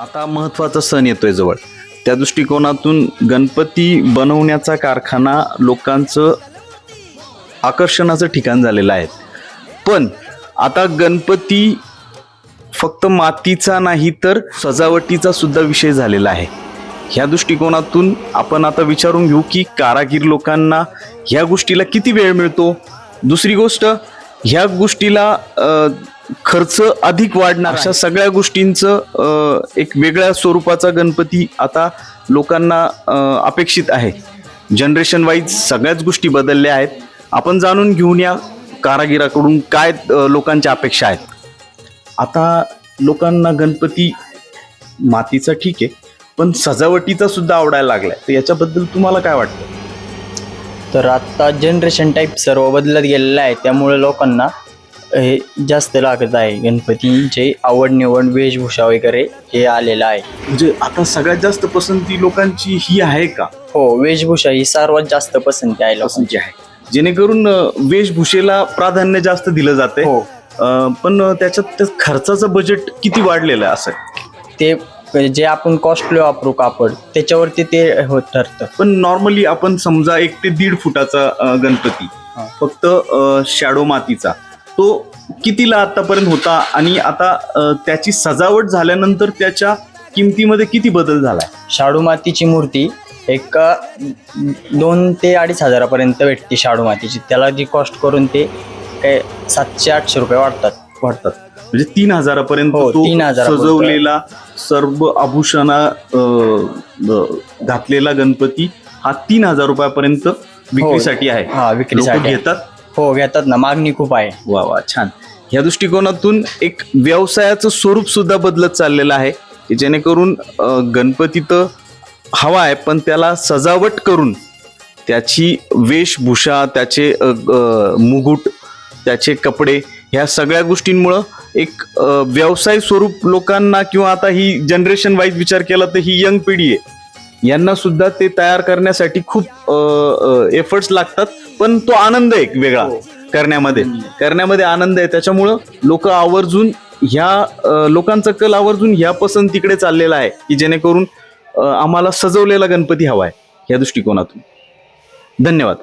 आता महत्त्वाचा सण येतोय जवळ. त्या दृष्टिकोनातून गणपती बनवण्याचा कारखाना लोकांचं आकर्षणाचं ठिकाण झालेलं आहे. पण आता गणपती फक्त मातीचा नाही तर सजावटीचा सुद्धा विषय झालेला आहे. ह्या दृष्टिकोनातून आपण आता विचारून घेऊ की कारागीर लोकांना ह्या गोष्टीला किती वेळ मिळतो? दुसरी गोष्ट ह्या गोष्टीला खर्च अधिक वाढणार अशा सगळ्या गोष्टींचं एक वेगळ्या स्वरूपाचा गणपती आता लोकांना अपेक्षित आहे. जनरेशन वाईज सगळ्याच गोष्टी बदलल्या आहेत. आपण जाणून घेऊन या कारागिराकडून काय लोकांच्या अपेक्षा आहेत. आता लोकांना गणपती मातीचा ठीक आहे पण सजावटीचा सुद्धा आवडायला लागलाय. तर याच्याबद्दल तुम्हाला काय वाटतं? तर आत्ता जनरेशन टाईप सर्व बदलत गेलेलं आहे. त्यामुळे लोकांना हे जास्त लागत आहे. गणपतींचे आवड निवड वेशभूषा वगैरे हे आलेलं आहे. म्हणजे आता सगळ्यात जास्त पसंती लोकांची ही आहे का? हो वेशभूषा ही सर्वात जास्त पसंती आहे लोकांची. पसंती आहे. जेणेकरून अ, वेशभूषेला प्राधान्य जास्त दिलं जाते. हो. पण त्याच्यात त्या खर्चाचं बजेट किती वाढलेलं आहे असं? ते जे आपण कॉस्टली वापरू कापड त्याच्यावरती ते होत ठरतं. पण नॉर्मली आपण समजा एक ते दीड फुटाचा अ, गणपती. हा. फक्त शॅडो मातीचा. तो कितीला आतापर्यंत होता आणि आता त्याची सजावट झाल्यानंतर त्याच्या किमतीमध्ये किती बदल झालाय? शाडू मातीची मूर्ती एक दोन ते अडीच हजारापर्यंत भेटते शाडू मातीची. त्याला जी कॉस्ट करून ते काय सातशे आठशे रुपये वाढतात. वाटतात म्हणजे तीन हजारापर्यंत हो, तो 3,000 सजवलेला सर्व आभूषणा घातलेला गणपती हा तीन हजार रुपयापर्यंत विक्रीसाठी आहे. हा विक्रीसाठी घेतात. हो घेतात ना मागणी खूप आहे. वा वा छान. ह्या दृष्टिकोनातून एक व्यवसायाचं स्वरूप सुद्धा बदलत चाललेलं आहे की जेणेकरून अ, गणपती तर हवा आहे पण त्याला सजावट करून त्याची वेशभूषा त्याचे अ, मुकुट त्याचे कपडे ह्या सगळ्या गोष्टींमुळं एक अ, व्यवसाय स्वरूप लोकांना किंवा आता ही जनरेशन वाईज विचार केला तर ही यंग पिढी आहे. यांना सुद्धा ते तयार करण्यासाठी खूप एफर्ट्स लागतात पण तो आनंद आहे एक वेगळा करण्यामध्ये. करण्यामध्ये आनंद आहे. त्याच्यामुळं लोक आवर्जून ह्या लोकांचा कल आवर्जून ह्या पसंतीकडे चाललेला आहे की जेणेकरून आम्हाला सजवलेला गणपती हवा आहे या दृष्टिकोनातून. धन्यवाद.